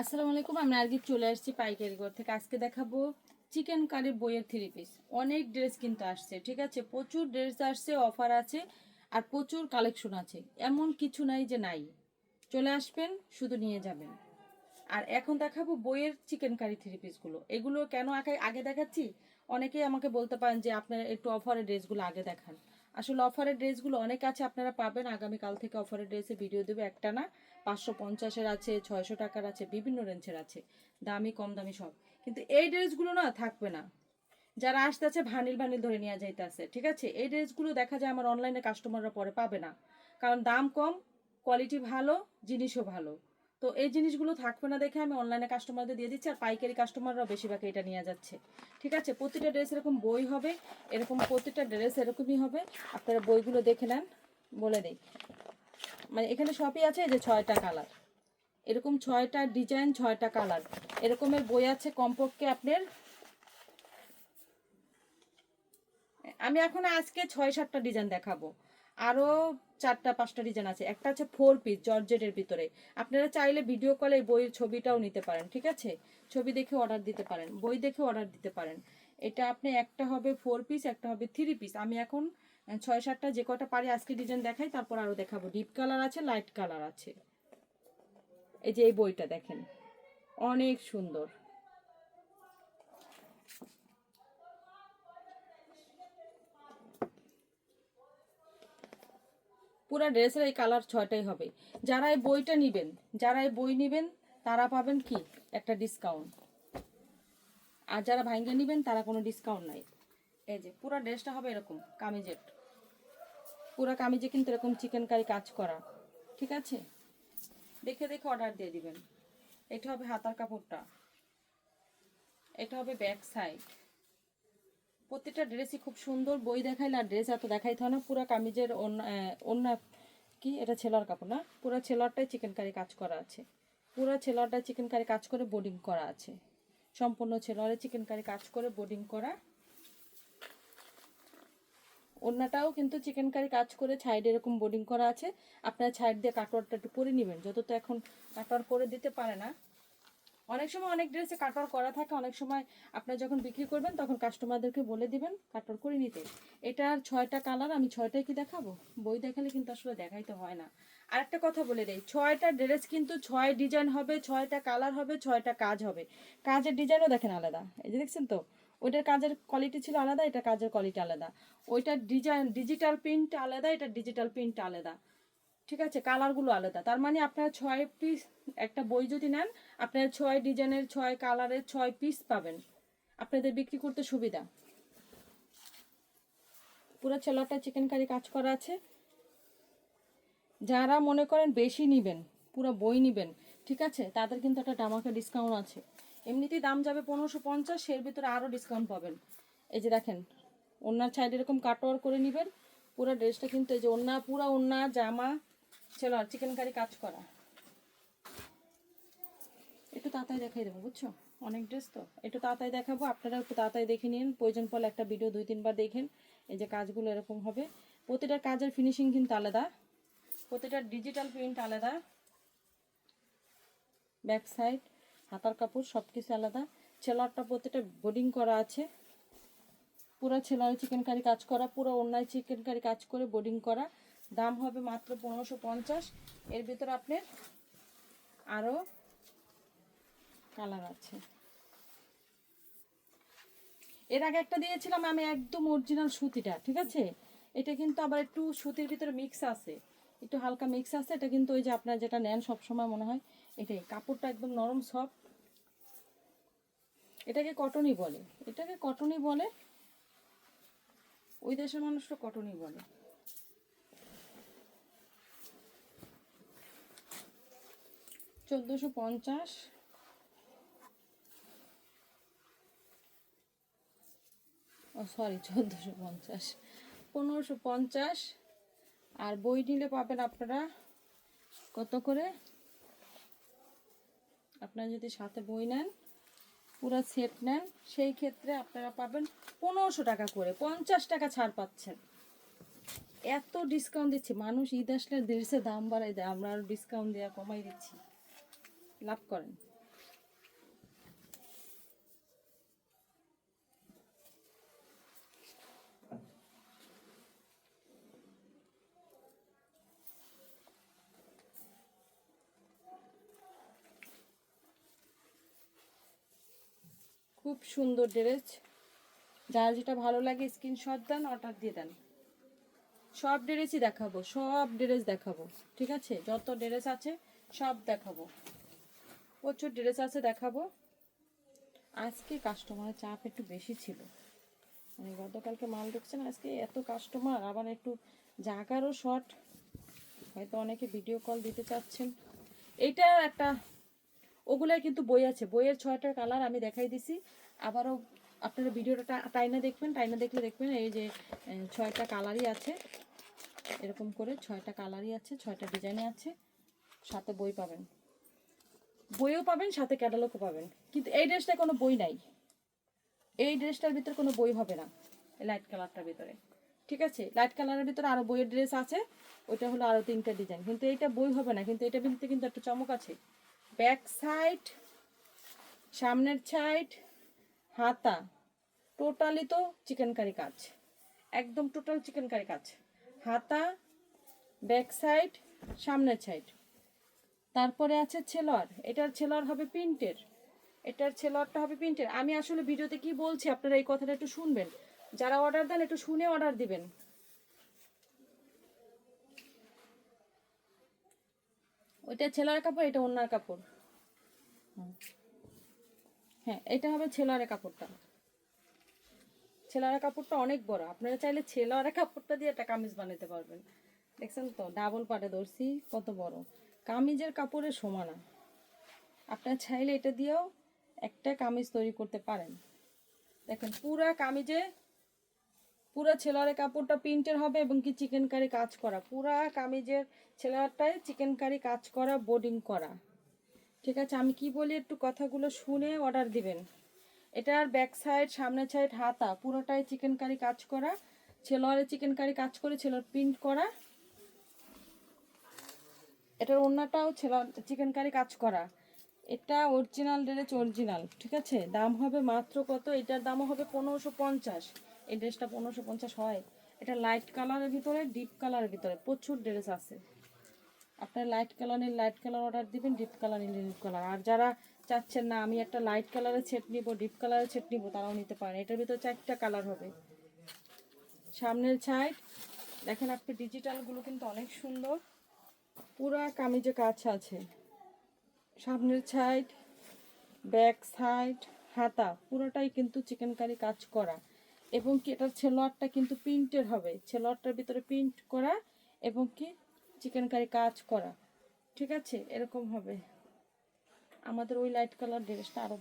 আসসালামু আলাইকুম, আমি আজকে চলে আসছি পাইকারি ঘর থেকে। আজকে দেখাবো চিকেন কারি বইয়ের থ্রি পিস অনেক ড্রেস কিন্তু আসছে, ঠিক আছে? প্রচুর ড্রেস আসছে অফার আছে, আর প্রচুর কালেকশন আছে। এমন কিছু নাই যে নাই। চলে আসবেন, শুধু নিয়ে যাবেন। আর এখন দেখাবো বইয়ের চিকেন কারি থ্রি পিসগুলো এগুলো কেন আগে দেখাচ্ছি? অনেকেই আমাকে বলতে পারেন যে আপনারা একটু অফারের ড্রেসগুলো আগে দেখান। আসলে অফারের ড্রেসগুলো অনেক আছে, আপনারা পাবেন। আগামীকাল থেকে অফারের ড্রেসে ভিডিও দেবে একটা না। পাঁচশো পঞ্চাশের আছে, ছয়শো টাকার আছে, বিভিন্ন রেঞ্জের আছে। দামি, কম দামি সব। কিন্তু এই ড্রেসগুলো না থাকবে না। যারা আসতেছে ভানিল ভানিল ধরে নিয়ে যাইতেছে ঠিক আছে? এই ড্রেসগুলো দেখা যায় আমার অনলাইনে কাস্টমাররা পরে পাবে না। কারণ দাম কম কোয়ালিটি ভালো, জিনিসও ভালো। তো এই জিনিসগুলো থাকবে না দেখে আমি অনলাইনে কাস্টমারদের দিয়ে দিচ্ছি, আর পাইকারি কাস্টমাররাও বেশিরভাগ এটা নিয়ে যাচ্ছে। ঠিক আছে? প্রতিটা ড্রেস এরকম বই হবে, এরকম প্রতিটা ড্রেস এরকমই হবে। আপনারা বইগুলো দেখে নেন, বলে দিই। মানে এখানে সবই আছে যে ছয়টা কালার এরকম ছয়টা ডিজাইন ছয়টা কালার এরকমের বই আছে কমপক্ষে আপনার, আমি এখন আজকে ছয় সাতটা ডিজাইন দেখাবো। আরও চারটা, পাঁচটা ডিজাইন আছে। একটা আছে ফোর পিস জর্জেটের ভিতরে। আপনারা চাইলে ভিডিও কলে বইয়ের ছবিটাও নিতে পারেন, ঠিক আছে? ছবি দেখে অর্ডার দিতে পারেন, বই দেখে অর্ডার দিতে পারেন। এটা আপনি একটা হবে ফোর পিস একটা হবে থ্রি পিস আমি এখন ছয়, সাতটা যে কটা পারি আজকে ডিজাইন দেখাই, তারপর আরও দেখাবো। ডিপ কালার আছে লাইট কালার আছে। এই যে এই বইটা দেখেন, অনেক সুন্দর। পুরো ড্রেসের এই কালার ছয়টাই হবে। যারা এই বইটা নেবেন, যারা এই বই নেবেন, তারা পাবেন কি? একটা ডিসকাউন্ট আর যারা ভাঙ্গে নিবেন, তারা কোনো ডিসকাউন্ট নাই। এই যে, পুরো ড্রেসটা হবে এরকম, কামিজের। পুরো কামিজে কিন্তু এরকম চিকেন কারি কাজ করা। ঠিক আছে? দেখে দেখে অর্ডার দিয়ে দিবেন। এটা হবে হাতার কাপড়টা। এটা হবে ব্যাক সাইড প্রত্যেকটা ড্রেসই খুব সুন্দর। বই দেখাইলে আর ড্রেস এত দেখাইতে হয় না। পুরো কামিজের অন্য কি? এটা ছেলার কাপড় না? পুরো ছেলারটাই চিকেন কারি কাজ করা আছে। পুরো ছেলারটাই চিকেন কারি কাজ করে বোর্ডিং করা আছে। সম্পূর্ণ ছেলারে চিকেন কারি কাজ করে বোর্ডিং করা। অন্যটাও কিন্তু চিকেন কারি কাজ করে সাইডে এরকম বোর্ডিং করা আছে। আপনার সাইড দিয়ে কাটোয়ারটা একটু করে নেবেন। যত তো এখন কাটোয়ার করে দিতে পারে না অনেক সময় অনেক ড্রেসে কাটর করা থাকে, অনেক সময় আপনার যখন বিক্রি করবেন তখন কাস্টমারদেরকে বলে দিবেন, কাটর করে নিতে। এটার ছয়টা কালার আমি ছয়টাই কি দেখাবো? বই দেখালে কিন্তু আসলে দেখাইতে হয় না। আর একটা কথা বলে দেই, ছয়টা ড্রেস কিন্তু ছয় ডিজাইন হবে, ছয়টা কালার হবে, ছয়টা কাজ হবে। কাজের ডিজাইনও দেখেন আলাদা। এই যে দেখছেন তো? ওইটার কাজের কোয়ালিটি ছিল আলাদা, এটা কাজের কোয়ালিটি আলাদা। ওইটার ডিজাইন ডিজিটাল প্রিন্ট আলাদা এটা ডিজিটাল প্রিন্ট আলাদা। ঠিক আছে কালারগুলো আলাদা। তার মানে আপনারা ছয় পিস একটা বই যদি নেন, আপনারা ছয় ডিজাইনের ছয় কালারের ছয় পিস পাবেন। আপনাদের বিক্রি করতে সুবিধা। পুরো ছেলাটা চিকেন কারি কাজ করা আছে। যারা মনে করেন বেশি নিবেন, পুরো বই নিবেন, ঠিক আছে, তাদের কিন্তু একটা ডামাকা ডিসকাউন্ট আছে। এমনিতেই দাম যাবে পনেরোশো পঞ্চাশ, এর ভিতরে আরও ডিসকাউন্ট পাবেন। এই যে দেখেন ওনার সাইড এরকম কাটোয়ার করে নেবেন। পুরো ড্রেসটা কিন্তু এই যে ওন্না পুরো ওন্না জামা চলো চিকেন কারি কাজ করা। একটু তাড়াতাড়ি দেখাই দেবো, বুঝছ? অনেক ড্রেস তো। একটু তাড়াতাড়ি দেখাবো আপনারা একটু তাড়াতাড়ি দেখে নিন। প্রয়োজন পড়লে একটা ভিডিও দুই, তিনবার দেখেন, এই যে কাজগুলো এরকম হবে। প্রতিটা কাজের ফিনিশিং কিন্তু আলাদা। প্রতিটা ডিজিটাল প্রিন্ট আলাদা। ব্যাক সাইড হাতার কাপড় সব কিছু আলাদা। ছেলারটা প্রতিটা বোর্ডিং করা আছে। পুরো ছেলার চিকেন কারি কাজ করা, পুরো অন্যায় চিকেন কারি কাজ করে বোর্ডিং করা। দাম হবে মাত্র পনেরোশো পঞ্চাশ। এর ভিতরে আপনার আরও কালার আছে। এর আগে একটা দিয়েছিলাম আমি একদম অরিজিনাল সুতিটা, ঠিক আছে? এটা কিন্তু আবার একটু সুতির ভিতরে মিক্স আছে। একটু হালকা মিক্স আছে, এটা কিন্তু ওই যে আপনার যেটা নেন সব সময় মনে হয়, এটাই। কাপড়টা একদম নরম সফট এটাকে কটনই বলে। এটাকে কটনই বলে। ওই দেশের মানুষটা কটনই বলে। চোদ্দোশো পঞ্চাশ। ও সরি চোদ্দোশো পঞ্চাশ। পনেরোশো পঞ্চাশ। আর বই নিলে পাবেন আপনারা কত করে? আপনারা যদি সাথে বই নেন, পুরো সেট নেন, সেই ক্ষেত্রে আপনারা পাবেন পনেরোশো টাকা করে। পঞ্চাশ টাকা ছাড় পাচ্ছেন। এত ডিসকাউন্ট দিচ্ছি। মানুষ ঈদ আসলে দেড়শো দাম বাড়াই দেয়। আমরা আর ডিসকাউন্ট দেওয়া কমাই দিচ্ছি। লাভ করেন। খুব সুন্দর ড্রেস। যারা যেটা ভালো লাগে স্ক্রিনশট দেন, অর্ডার দিয়ে দেন। সব ড্রেসই দেখাবো, সব ড্রেস দেখাবো, ঠিক আছে? যত ড্রেস আছে, সব দেখাবো। প্রচুর ড্রেস আছে দেখাবো। আজকে কাস্টমারের চাপ একটু বেশি ছিল। মানে গতকালকে মাল ঢুকছে না, আজকে এত কাস্টমার আবার একটু জাগারও শর্ট হয়তো অনেকে ভিডিও কল দিতে চাচ্ছেন। এইটা একটা ওগুলাই কিন্তু বই আছে। বইয়ের ছয়টার কালার আমি দেখাই দিছি। আবারও আপনারা ভিডিওটা টাইনা দেখবেন টাইনা দেখলে দেখবেন এই যে ছয়টা কালারই আছে। এরকম করে ছয়টা কালারই আছে, ছয়টা ডিজাইনে আছে। সাথে বই পাবেন। বইও পাবেন, সাথে ক্যাটালগও পাবেন। কিন্তু এই ড্রেসটায় কোনো বই নাই। এই ড্রেসটার ভিতরে কোনো বই হবে না লাইট কালারটার ভিতরে। ঠিক আছে? লাইট কালারের ভিতরে আরও বইয়ের ড্রেস আছে, ওইটা হলো আরও তিনটা ডিজাইন কিন্তু এইটা বই হবে না, কিন্তু এটা ভিতরে কিন্তু একটা চমক আছে। ব্যাক সাইড সামনের সাইড হাতা। টোটালি তো চিকেন কারি কাজ। একদম টোটাল চিকেন কারি কাজ। হাতা ব্যাক সাইড সামনের সাইড তারপরে আছে ছেলোয়ার এটার ছেলোয়ার হবে প্রিন্টের। এটার ছেলোয়ারটা হবে প্রিন্টের। আমি আসলে ভিডিওতে কি বলছি, আপনারা এই কথাটা একটু শুনবেন। যারা অর্ডার দেন, একটু শুনে অর্ডার দিবেন। ওইটা ছেলার কাপড়, এটা অন্যার কাপড়। হ্যাঁ এটা হবে ছেলোয়ারের কাপড়টা। ছেলোয়ারের কাপড়টা অনেক বড়। আপনারা চাইলে ছেলোয়ারের কাপড়টা দিয়ে একটা কামিজ বানাতে পারবেন। দেখছেন তো? ডাবল পাটে ধরছি, কত বড়। কামিজের কাপড়ের সমানা। আপনারা চাইলে এটা দিয়েও একটা কামিজ তৈরি করতে পারেন। দেখেন, পুরা কামিজে পুরা ছেলোয়ারের কাপড়টা প্রিন্টের হবে এবং কি চিকেন কারি কাজ করা। পুরা কামিজের ছেলোয়ারটায় চিকেন কারি কাজ করা, বোর্ডিং করা। ঠিক আছে, আমি কি বলি একটু কথাগুলো শুনে অর্ডার দিবেন। এটার ব্যাক সাইড সামনের সাইড, হাতা, পুরোটাই চিকেন কারি কাজ করা। ছেলোয়ারে চিকেন কারি কাজ করে ছেলোয়ার প্রিন্ট করা। এটার ওড়নাটাও চিকেন কারি কাজ করা। এটা অরিজিনাল ড্রেস অরিজিনাল ঠিক আছে? দাম হবে মাত্র কত? এটার দামও হবে পনেরোশো পঞ্চাশ। এই ড্রেসটা পনেরোশো পঞ্চাশ হয়। এটা লাইট কালারের ভিতরে ডিপ কালারের ভিতরে। প্রচুর ড্রেস আছে। আপনার লাইট কালার নিলে লাইট কালার অর্ডার দিবেন ডিপ কালার নিলে ডিপ কালার আর যারা চাচ্ছেন না, আমি একটা লাইট কালারের সেট নিব ডিপ কালারের সেট নিব, তারাও নিতে পারেন। এটার ভিতরে চারটা কালার হবে। সামনের সাইড দেখেন আপনি ডিজিটালগুলো কিন্তু অনেক সুন্দর। পুরা কামিজে কাজ আছে। সামনের সাইড ব্যাক সাইড হাতা, পুরোটাই কিন্তু চিকেন কারি কাজ করা। এবং কি এটার ছেলোয়ারটা কিন্তু প্রিন্টের হবে। ছেলোয়ারটার ভিতরে প্রিন্ট করা এবং কি চিকেন কারি কাজ করা। ঠিক আছে? এরকম হবে। আমাদের ওই লাইট কালার ড্রেসটা আরও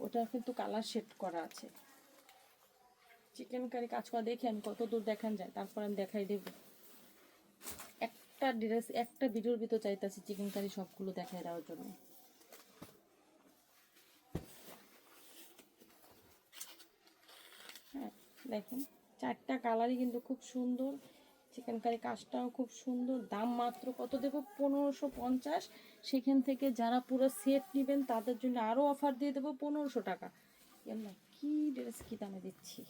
ওটা কিন্তু কালার শেড করা আছে। চিকেন কারি কাজ করা দেখে আমি কত দূর দেখান যায়, তারপর আমি দেখাই দেব। একটা ড্রেস একটা ভিডিওর ভিতর চাইতেছি চিকেন কারি সবগুলো দেখাই দেওয়ার জন্য। হ্যাঁ দেখেন, চারটা কালারই কিন্তু খুব সুন্দর। চিকেন কারি কাজটাও খুব সুন্দর। দাম মাত্র কত দেবো? পনেরোশো পঞ্চাশ। সেখান থেকে যারা পুরো সেট নেবেন, তাদের জন্য আরও অফার দিয়ে দেবো পনেরোশো টাকা। এমন কি ড্রেস কি দামে দিচ্ছি?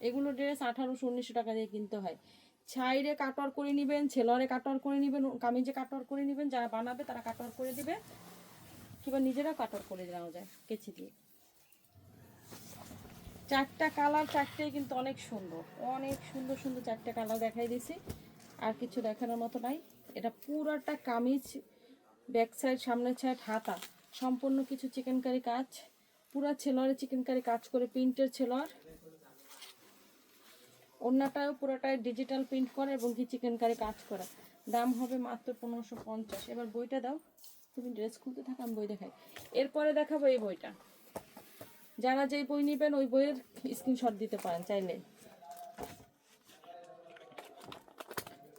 এগুলো ড্রেস আঠারোশো, উনিশশো টাকা দিয়ে কিনতে হয়। ছাইরে কাটওয়ার করে নেবেন, ছেলরে কাটওয়ার করে নেবেন, কামিজে কাটওয়ার করে নেবেন, যারা বানাবে তারা কাটওয়ার করে দেবে। কিংবা নিজেরা কাটওয়ার করে নেওয়া যায়, কেচি দিয়ে। চারটা কালার চারটেই কিন্তু অনেক সুন্দর অনেক সুন্দর সুন্দর চারটা কালার দেখাই দিছি। আর কিছু দেখানোর মতো নাই। এটা পুরাটা কামিজ, ব্যাক সাইড, সামনের সাইড, হাতা। সম্পূর্ণ কিছু চিকেন কারি কাজ। পুরা ছেলরে চিকেন কারি কাজ করে, প্রিন্টের ছেলর। অন্যটাও পুরোটাই ডিজিটাল প্রিন্ট করা এবং কি চিকেন কারি কাজ করা। দাম হবে মাত্র পনেরোশো পঞ্চাশ। এবার বইটা দাও। তুমি ড্রেস খুলতে থাকো, আমি বই দেখাই। এরপরে দেখাবো এই বইটা। যারা যেই বই নেবেন, ওই বইয়ের স্ক্রিনশট দিতে পারেন চাইলে।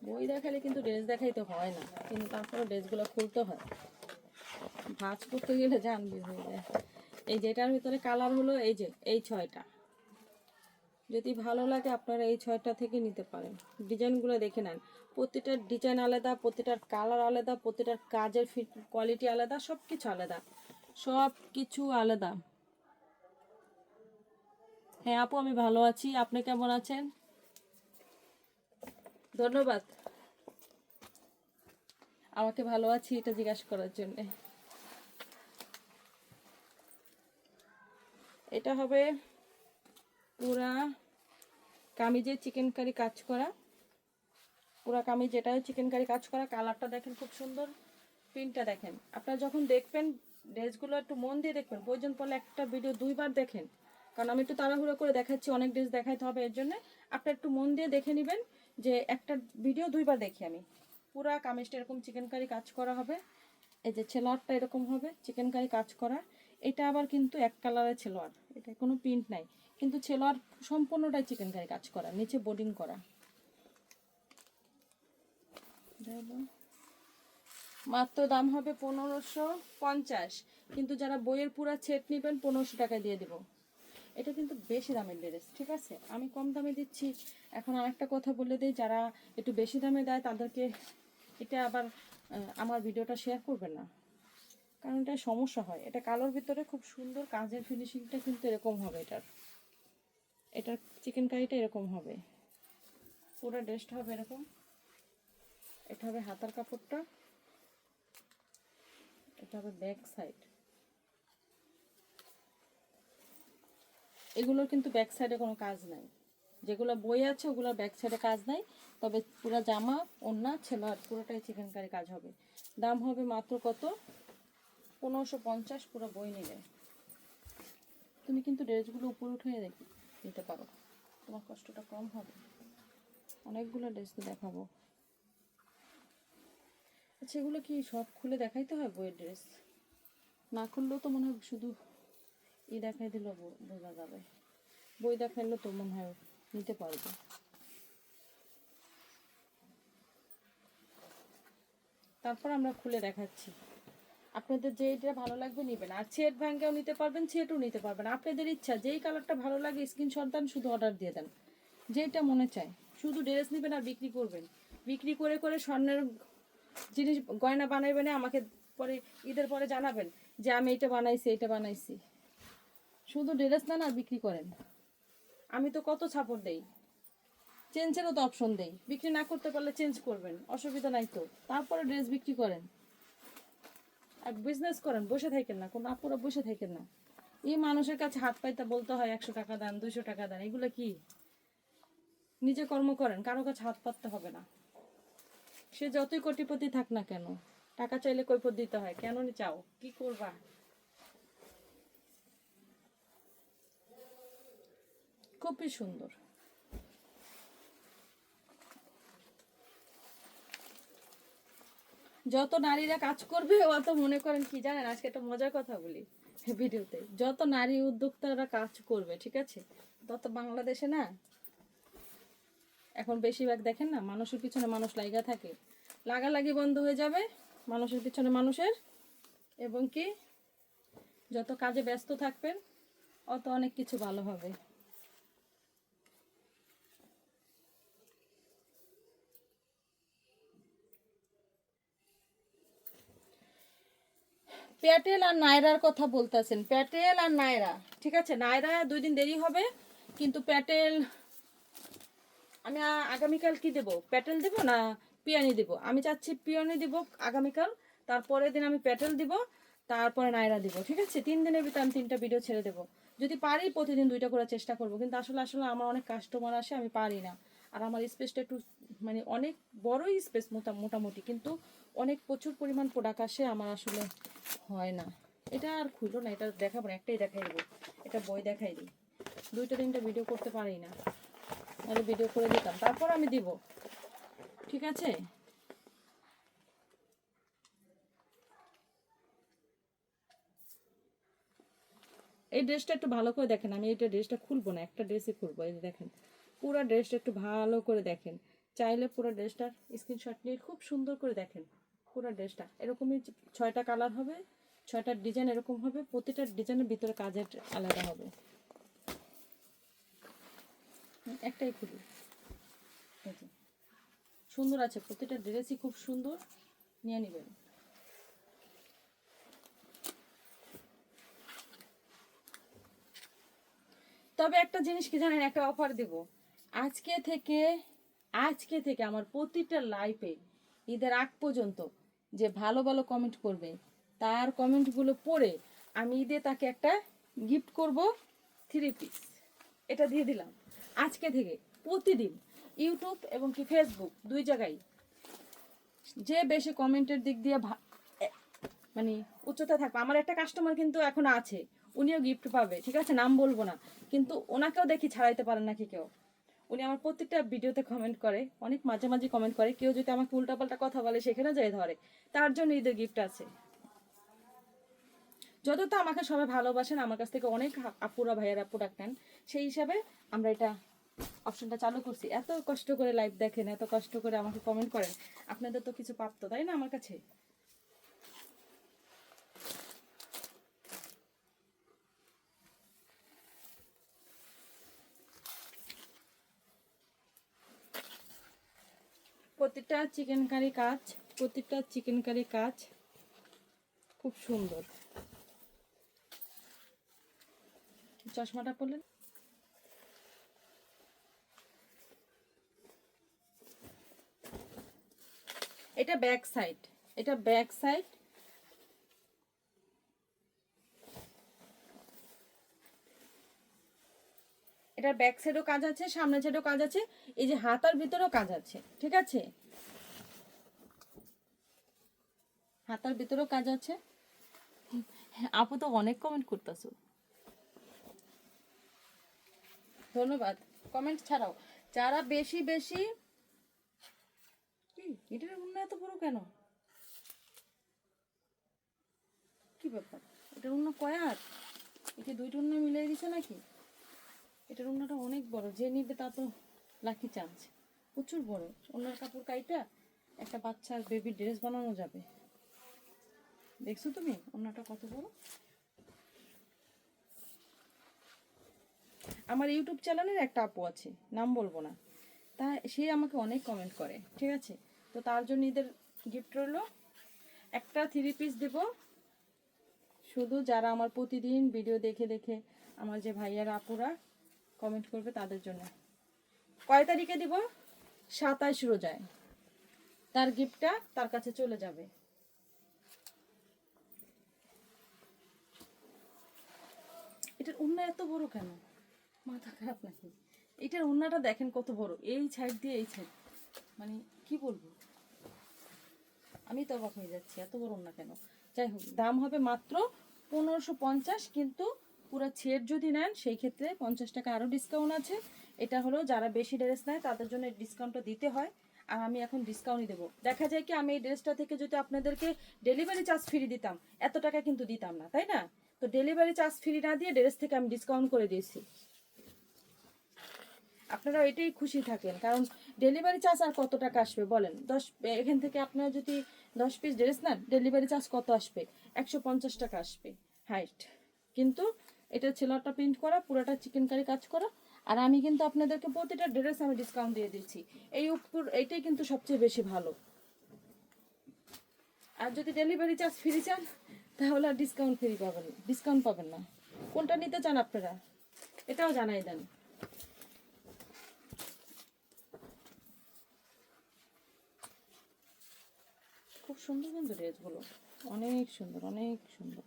বই দেখালে কিন্তু ড্রেস দেখাইতে হয় না, কিন্তু তারপরে ড্রেসগুলো খুলতে হয়। ভাজ করতে গেলে জানবি হয়ে যায়। এই যেটার ভিতরে কালার হলো এই যে, এই ছয়টা। যদি ভালো লাগে, আপনারা এই ছয়টা থেকে নিতে পারেন। ডিজাইনগুলো দেখে নেন। প্রতিটার ডিজাইন আলাদা, প্রতিটার কালার আলাদা, প্রতিটার কাজের কোয়ালিটি আলাদা সব কিছু আলাদা। সব কিছু আলাদা। হ্যাঁ আপু, আমি ভালো আছি। আপনি কেমন আছেন? ধন্যবাদ। আমাকে ভালো আছি এটা জিজ্ঞাসা করার জন্যে। এটা হবে পুরা কামিজে চিকেন কারি কাজ করা। পুরা কামিজ এটাও চিকেন কারি কাজ করা। কালারটা দেখেন খুব সুন্দর। প্রিন্টটা দেখেন। আপনারা যখন দেখবেন ড্রেসগুলো একটু মন দিয়ে দেখবেন, প্রয়োজন পড়লে একটা ভিডিও দুইবার দেখেন। কারণ আমি একটু তাড়াহুড়ো করে দেখাচ্ছি, অনেক ড্রেস দেখাইতে হবে এর জন্য। আপনারা একটু মন দিয়ে দেখে নেবেন যে একটা ভিডিও দুইবার দেখি আমি। পুরা কামিজটা এরকম চিকেন কারি কাজ করা হবে। এই যে ছেলোয়ারটা এরকম হবে চিকেন কারি কাজ করা। এটা আবার কিন্তু এক কালারের ছেলোয়ার। এটা কোনো প্রিন্ট নাই। কিন্তু ছেলোয়ার সম্পূর্ণটাই চিকেন কারি কাজ করা, নিচে বোর্ডিং করা। মাত্র দাম হবে পনেরোশো পঞ্চাশ, কিন্তু যারা বইয়ের পুরা সেট নেবেন পনেরোশো টাকায় দিয়ে দেবো। এটা কিন্তু বেশি দামের ড্রেস ঠিক আছে? আমি কম দামে দিচ্ছি। এখন আরেকটা কথা বলে দিই, যারা একটু বেশি দামে দেয় তাদেরকে এটা আবার আমার ভিডিওটা শেয়ার করবে না। কারণ এটা সমস্যা হয়। এটা কালোর ভিতরে খুব সুন্দর কাজের ফিনিশিংটা কিন্তু এরকম হবে এটার। এটার চিকেন কারিটা এরকম হবে। পুরো ড্রেসটা হবে এরকম। এটা হবে হাতার কাপড়টা। এটা হবে ব্যাক সাইড এগুলোর কিন্তু ব্যাক সাইডে কোনো কাজ নাই। যেগুলো বই আছে, ওগুলোর ব্যাক সাইডে কাজ নাই। তবে পুরো জামা ওন্না ছেলার পুরোটাই চিকেন কারি কাজ হবে। দাম হবে মাত্র কত? পনেরোশো পঞ্চাশ, পুরো বই নিলে। তুমি কিন্তু ড্রেসগুলো উপরে উঠে দেখি। নিতে পারো। তোমার কষ্টটা কম হবে। অনেকগুলো ড্রেস দেখাবো। আচ্ছা এগুলো কি সব খুলে দেখাইতে হয় বইয়ের ড্রেস? না খুললেও তো মনে হয় শুধু ই দেখাই দিল বোঝা যাবে। বই দেখাইলেও তো মনে হয় নিতে পারবে। তারপর আমরা খুলে দেখাচ্ছি। আপনাদের যেইটা ভালো লাগবে নেবেন। আর ছেট ভাঙ্গেও নিতে পারবেন, ছেটও নিতে পারবেন। আপনাদের ইচ্ছা, যেই কালারটা ভালো লাগে স্ক্রিনশট দেন শুধু অর্ডার দিয়ে দেন। যেইটা মনে চায়। শুধু ড্রেস নেবেন আর বিক্রি করবেন। বিক্রি করে করে স্বর্ণের জিনিস গয়না বানাইবেন আমাকে পরে, ঈদের পরে জানাবেন যে আমি এটা বানাইছি এটা বানাইছি। শুধু ড্রেস নেন আর বিক্রি করেন। আমি তো কত সাপোর্ট দেই। চেঞ্জেরও তো অপশন দেই। বিক্রি না করতে পারলে চেঞ্জ করবেন, অসুবিধা নাই তো। তারপরে ড্রেস বিক্রি করেন। আর বিজনেস করেন, বসে থাকেন না, কোনো আপুরা বসে থাকেন না। এই মানুষের কাছে হাত পাইতে বলতে হয়, একশো টাকা দেন, দুইশো টাকা দেন, এগুলো কি? নিজে কর্ম করেন, কারও কাছে হাত পাততে হবে না। সে যতই কোটিপতি থাক না কেন, টাকা চাইলে কৈফত দিতে হয়, কেন চাও? কি করবা? খুবই সুন্দর। যত নারীরা কাজ করবে, অত মনে করেন কি জানেন? আজকে একটা মজার কথা বলি ভিডিওতে। যত নারী উদ্যোক্তারা কাজ করবে, ঠিক আছে? তত বাংলাদেশে না, এখন বেশিরভাগ দেখেন না, মানুষের পিছনে মানুষ লাগা থাকে। লাগালাগি বন্ধ হয়ে যাবে মানুষের পিছনে মানুষের। এবং কি, যত কাজে ব্যস্ত থাকবেন, অত অনেক কিছু ভালো হবে। প্যাটেল আর নায়রার কথা বলতেছেন। প্যাটেল আর নায়রা। ঠিক আছে, নায়রা দুই দিন দেরি হবে, কিন্তু প্যাটেল, আমি আগামীকাল কি দেব? প্যাটেল দেব না পিয়ানি দেব? আমি চাচ্ছি পিয়ানি দেব আগামীকাল, তারপরের দিন আমি প্যাটেল দিব, তারপরে নায়রা দিব। ঠিক আছে, তিন দিনের ভিতরে আমি তিনটা ভিডিও ছেড়ে দেবো। যদি পারি, প্রতিদিন দুইটা করার চেষ্টা করব, কিন্তু আসলে আসলে আমার অনেক কাস্টমার আসে, আমি পারি না। আর আমার স্পেসটা একটু মানে অনেক বড়ই স্পেস মোটামুটি, কিন্তু অনেক প্রচুর পরিমাণ প্রোডাক্ট আসে, আমার আসলে হয় না। এটা আর খুলো না, এটা দেখাবো না, একটাই দেখাই দেবো। এটা বই দেখাই দিই। দুইটা তিনটা ভিডিও করতে পারি না। তাহলে ভিডিও করে দিতাম। তারপর আমি দিব। ঠিক আছে? এই ড্রেসটা একটু ভালো করে দেখেন। আমি এটা ড্রেসটা খুলবো না, একটা ড্রেসই খুলবো। এই দেখেন, পুরো ড্রেসটা একটু ভালো করে দেখেন। চাইলে পুরো ড্রেসটার স্ক্রিনশট নিয়ে খুব সুন্দর করে দেখেন। পুরো ড্রেসটা। এরকমই ছয়টা কালার হবে, ছয়টা ডিজাইন এরকম হবে, প্রতিটা ডিজাইনের ভিতরে কাজের আলাদা হবে। একটাই খুলি। সুন্দর আছে, প্রতিটা ড্রেসই খুব সুন্দর, নিয়ে নেবেন। তবে একটা জিনিস কি জানেন, একটা অফার দেব। আজকে থেকে আজকে থেকে আমার প্রতিটা লাইফে ঈদের আগ পর্যন্ত যে ভালো ভালো কমেন্ট করবে। তার কমেন্টগুলো পড়ে আমি ঈদে তাকে একটা গিফট করব থ্রি পিস এটা দিয়ে দিলাম। আজকে থেকে প্রতিদিন ইউটিউব এবং কি ফেসবুক দুই জায়গায় যে বেশি কমেন্টের দিক দিয়ে মানে উচ্চতা থাকবে। আমার একটা কাস্টমার কিন্তু এখন আছে, উনিও গিফট পাবে, ঠিক আছে? নাম বলব না। কিন্তু ওনাকেও দেখি, ছাড়াইতে পারেন নাকি কেউ? উনি আমার প্রত্যেকটা ভিডিওতে কমেন্ট করে, অনেক মাঝে মাঝে কমেন্ট করে, কেউ যদি আমাকে উল্টাপাল্টা কথা বলে সেখানে যাই ধরে। তার জন্য ঈদের গিফট আছে। যত তো আমাকে সবাই ভালোবাসেন, আমার কাছ থেকে অনেক আপুরা, ভাইয়ারা প্রোডাক্ট নেন, সেই হিসাবে আমরা এটা অপশনটা চালু করছি। এত কষ্ট করে লাইভ দেখেন, এত কষ্ট করে আমাকে কমেন্ট করেন। আপনাদের তো কিছু প্রাপ্ত তাই না আমার কাছে? প্রত্যেকটা চিকেন কারি কাজ প্রত্যেকটা চিকেন কারি কাজ খুব সুন্দর। চশমাটা পরলেন এটা ব্যাক সাইড এটা ব্যাক সাইড এটার ব্যাক সাইডও কাজ আছে, সামনের সাইডও কাজ আছে, এই যে হাতার ভিতরেও কাজ আছে, ঠিক আছে? হাতার ভিতরেও কাজ আছে। আপু তো অনেক কমেন্ট করতেছো। ধন্যবাদ। কমেন্ট ছাড়াও, যারা বেশি বেশি, কি, এটার উন্না এত বড় কেন? কি ব্যাপার? এটার উন্না কয় হাত এটা দুইটা উন্না মিলিয়ে দিছে নাকি? এটার উন্নাটা অনেক বড়। যে নিবে তা তো লাকি চান্স প্রচুর বড়। ওনার কাপড় কাইটা একটা বাচ্চার বেবি ড্রেস বানানো যাবে। দেখছ তুমি? ওনাটা কত বড়? আমার ইউটিউব চ্যানেলের একটা আপু আছে, নাম বলব না। তা সে আমাকে অনেক কমেন্ট করে, ঠিক আছে? তো তার জন্য এদের গিফট রইল। একটা থ্রি পিস দেব। শুধু যারা আমার প্রতিদিন ভিডিও দেখে দেখে আমার যে ভাইয়ার, আপুরা কমেন্ট করবে তাদের জন্য। কয় তারিখে দিব? সাতাইশ রোজায়। তার গিফটটা তার কাছে চলে যাবে। এটার উন্না এত বড় কেন? মাথা খারাপ নাকি? এটার উন্নাটা দেখেন কত বড়। এই সাইড দিয়ে এই সাইড মানে কি বলব? আমি তো অবাক হয়ে যাচ্ছি, এত বড় উন্না কেন? যাই হোক, দাম হবে মাত্র পনেরোশো পঞ্চাশ, কিন্তু পুরো ছেট যদি নেন, সেই ক্ষেত্রে পঞ্চাশ টাকা আরও ডিসকাউন্ট আছে। এটা হলো যারা বেশি ড্রেস নেয়, তাদের জন্য ডিসকাউন্টটা দিতে হয়। আর আমি এখন ডিসকাউন্টই দেবো। দেখা যায় কি, আমি এই ড্রেসটা থেকে যদি আপনাদেরকে ডেলিভারি চার্জ ফ্রি দিতাম, এত টাকা কিন্তু দিতাম না, তাই না? তো ডেলিভারি চার্জ ফ্রি না দিয়ে ড্রেস থেকে আমি ডিসকাউন্ট করে দিয়েছি। আপনারা এটাই খুশি থাকেন, কারণ ডেলিভারি চার্জ আর কত টাকা আসবে বলেন? দশ, এখান থেকে আপনারা যদি দশ পিস ড্রেস নেন ডেলিভারি চার্জ কত আসবে? একশো পঞ্চাশ টাকা আসবে হাইট কিন্তু এটা ছেলেটা প্রিন্ট করা, পুরোটা চিকেন কারি কাজ করা, আর আমি কিন্তু আপনাদেরকে প্রতিটা ড্রেস আমি ডিসকাউন্ট দিয়ে দিচ্ছি। এই উপর এইটাই কিন্তু সবচেয়ে বেশি ভালো। আর যদি ডেলিভারি চার্জ ফ্রি চান তাহলে আর ডিসকাউন্ট ফ্রি পাবেন ডিসকাউন্ট পাবেন না। কোনটা নিতে চান আপনারা? এটাও জানাই দেন। খুব সুন্দর কিন্তু ড্রেসগুলো অনেক সুন্দর অনেক সুন্দর।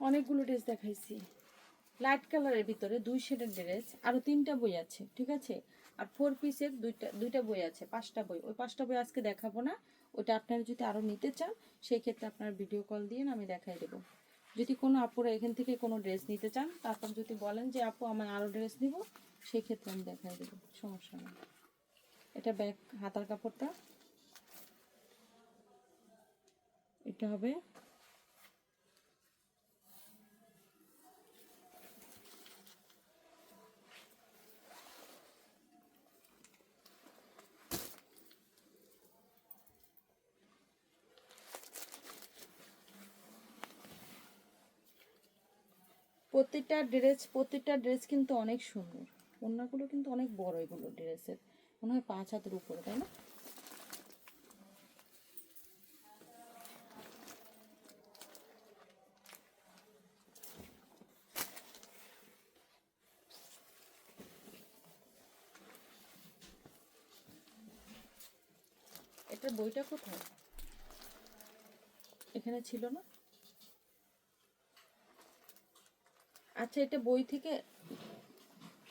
অনেকগুলো ড্রেস দেখাইছি। লাইট কালারের ভিতরে দুই শেডের ড্রেস আরও তিনটা বই আছে, ঠিক আছে? আর ফোর পিসের দুইটা দুইটা বই আছে, পাঁচটা বই। ওই পাঁচটা বই আজকে দেখাবো না, ওটা আপনারা যদি আরও নিতে চান সেই ক্ষেত্রে আপনার ভিডিও কল দিয়ে আমি দেখাই দেবো। যদি কোনো আপুরা এখান থেকে কোনো ড্রেস নিতে চান, তারপর যদি বলেন যে, আপু, আমার আরও ড্রেস নিব সেই ক্ষেত্রে আমি দেখাই দেবো, সমস্যা নেই। এটা ব্যাগ, হাতার কাপড়টা। এটা হবে প্রত্যেকটা ড্রেস প্রত্যেকটা ড্রেস কিন্তু অনেক সুন্দর। অন্যগুলো কিন্তু অনেক বড় এগুলো ড্রেসের মনে হয় পাঁচ হাতের উপরে, তাই না? এটার বইটা কোথায়? এখানে ছিল না? আচ্ছা এটা বই থেকে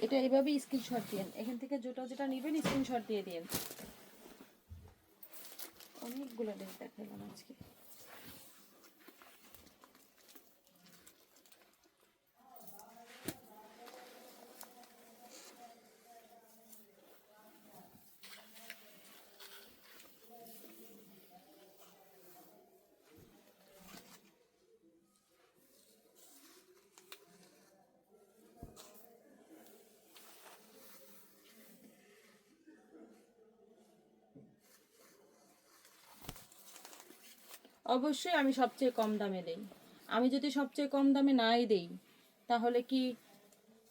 এটা এভাবে স্ক্রিনশট দিন এখান থেকে যেটা যেটা নেবেন স্ক্রিনশট দিয়ে দিন অনেকগুলো ড্রেস দেখালাম আজকে। অবশ্যই আমি সবচেয়ে কম দামে দেই। আমি যদি সবচেয়ে কম দামে নাই দেই, তাহলে কি,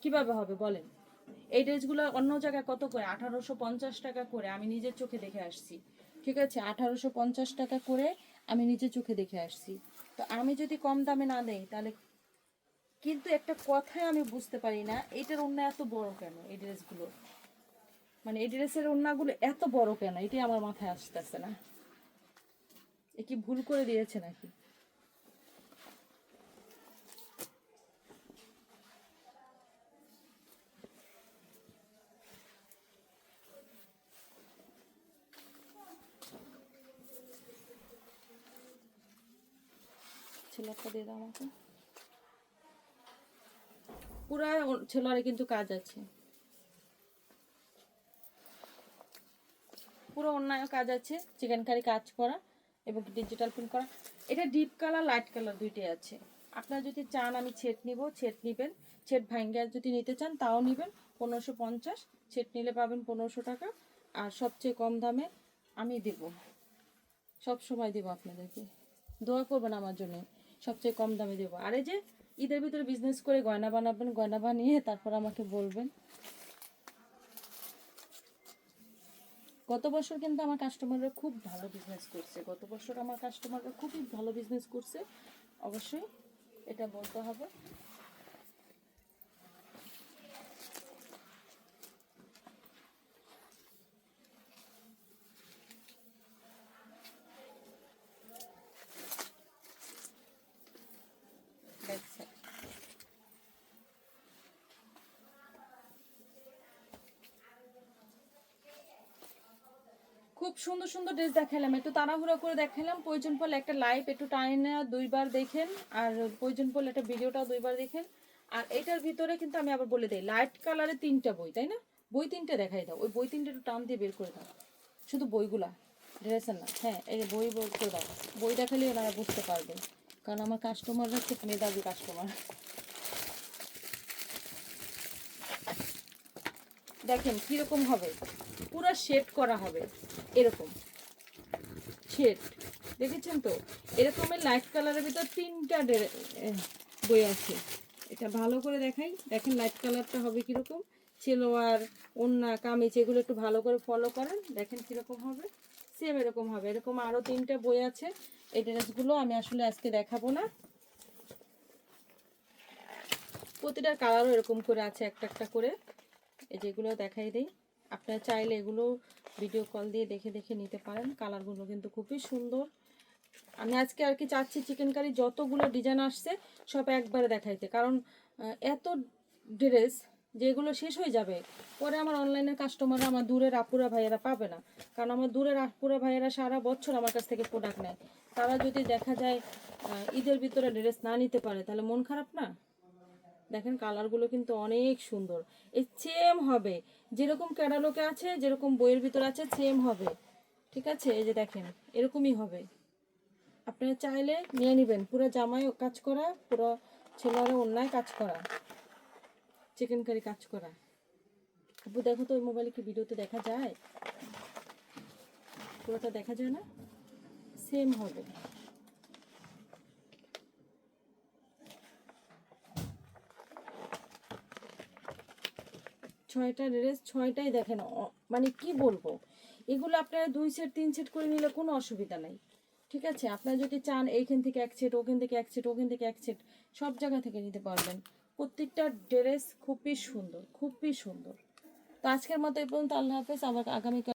কীভাবে হবে বলেন? এই ড্রেসগুলো অন্য জায়গায় কত করে? আঠারোশো পঞ্চাশ টাকা করে আমি নিজের চোখে দেখে আসছি। ঠিক আছে? আঠারোশো পঞ্চাশ টাকা করে আমি নিজের চোখে দেখে আসছি। তো আমি যদি কম দামে না দেই, তাহলে কিন্তু একটা কথাই আমি বুঝতে পারি না, এটার অন্য এত বড় কেন এই ড্রেসগুলো মানে এই ড্রেসের ওড়নাগুলো এত বড় কেন? এটাই আমার মাথায় আসতেছে না। এ কি ভুল করে দিয়েছে নাকি? ছেলেটা দিয়ে দাও আমাকে। পুরা ছেলের কিন্তু কাজ আছে। পুরো অন্যান্য কাজ আছে, চিকেন কারি কাজ করা। এবং ডিজিটাল প্রিন্ট করা। এটা ডিপ কালার লাইট কালার দুইটাই আছে। আপনারা যদি চান, আমি ছেট নিব, ছেট নিবেন। ছেট ভাঙ্গা যদি নিতে চান, তাও নিবেন। পনেরোশো পঞ্চাশ, ছেট নিলে পাবেন পনেরোশো টাকা। আর সবচেয়ে কম দামে আমি দেব। সব সময় দেবো আপনাদেরকে। দোয়া করবেন আমার জন্য, সবচেয়ে কম দামে দেবো। আর এই যে, ঈদের ভিতরে বিজনেস করে গয়না বানাবেন, গয়না বানিয়ে তারপর আমাকে বলবেন। গত বছর কিন্তু আমার কাস্টমাররা খুব ভালো বিজনেস করছে। গত বছর আমার কাস্টমাররা খুবই ভালো বিজনেস করছে। অবশ্যই এটা বলতে হবে। সুন্দর সুন্দর ড্রেস দেখালাম একটু তাড়াহুড়া করে দেখালাম প্রয়োজন পড়লে একটা লাইভ একটু টাইনে দুইবার দেখেন। আর প্রয়োজন পড়লে একটা ভিডিওটাও দুইবার দেখেন। আর এটার ভিতরে কিন্তু আমি আবার বলে দিই লাইট কালারে তিনটা বই, তাই না? বই তিনটে দেখাই দাও। ওই বই তিনটে একটু টান দিয়ে বের করে দাও। শুধু বইগুলা ড্রেসের না। হ্যাঁ এই বই বই করে দাও। বই দেখালে ওনারা বুঝতে পারবে কারণ আমার কাস্টমাররা খুব মেধাবী কাস্টমার দেখেন কীরকম হবে। পুরো শেড করা হবে, এরকম। শেড দেখেছেন তো? এরকমের লাইট কালারের ভিতর তিনটা বই আছে। এটা ভালো করে দেখাই। দেখেন লাইট কালারটা হবে কীরকম? সেলোয়ার, ওন্না, কামিজ, এগুলো একটু ভালো করে ফলো করেন। দেখেন কীরকম হবে। সেম এরকম হবে। এরকম আরও তিনটা বই আছে। এই ড্রেসগুলো আমি আসলে আজকে দেখাবো না। প্রতিটার কালারও এরকম করে আছে একটা একটা করে। এই যেগুলো দেখাই দিই, আপনারা চাইলে এগুলো ভিডিও কল দিয়ে দেখে দেখে নিতে পারেন। কালারগুলো কিন্তু খুবই সুন্দর। আমি আজকে আর কি চাচ্ছি চিকেন কারি যতগুলো ডিজাইন আসছে, সব একবারে দেখাইতে। কারণ এত ড্রেস যেগুলো শেষ হয়ে যাবে, পরে আমার অনলাইনের কাস্টমাররা আমার দূরের আপুরা, ভাইয়েরা পাবে না। কারণ আমার দূরের আপুরা, ভাইয়েরা সারা বছর আমার কাছ থেকে প্রোডাক্ট নেয়। তারা যদি দেখা যায় ঈদের ভিতরে ড্রেস না নিতে পারে, তাহলে মন খারাপ না? দেখেন কালারগুলো কিন্তু অনেক সুন্দর। এই সেম হবে। যেরকম ক্যাটালগে আছে, যেরকম বইয়ের ভিতর আছে সেম হবে। ঠিক আছে? এই যে দেখেন, এরকমই হবে। আপনারা চাইলে নিয়ে নেবেন। পুরো জামায় কাজ করা, পুরো ছেলেরা অন্যায় কাজ করা। চিকেন কারি কাজ করা। আপু, দেখো তো ওই মোবাইলে কি ভিডিওতে দেখা যায়? পুরোটা দেখা যায় না? সেম হবে। ছয়টা ড্রেস ছয়টাই দেখেন মানে কি বলব? এগুলো আপনারা দুই সেট, তিন সেট করে নিলে কোনো অসুবিধা নাই। ঠিক আছে? আপনারা যদি চান এইখান থেকে এক সেট, ওখান থেকে এক সেট, ওখান থেকে এক সেট, সব জায়গা থেকে নিতে পারবেন। প্রত্যেকটা ড্রেস খুবই সুন্দর খুবই সুন্দর। তো আজকের মতো এই পর্যন্ত, আল্লাহ হাফেজ। আবার আগামীকাল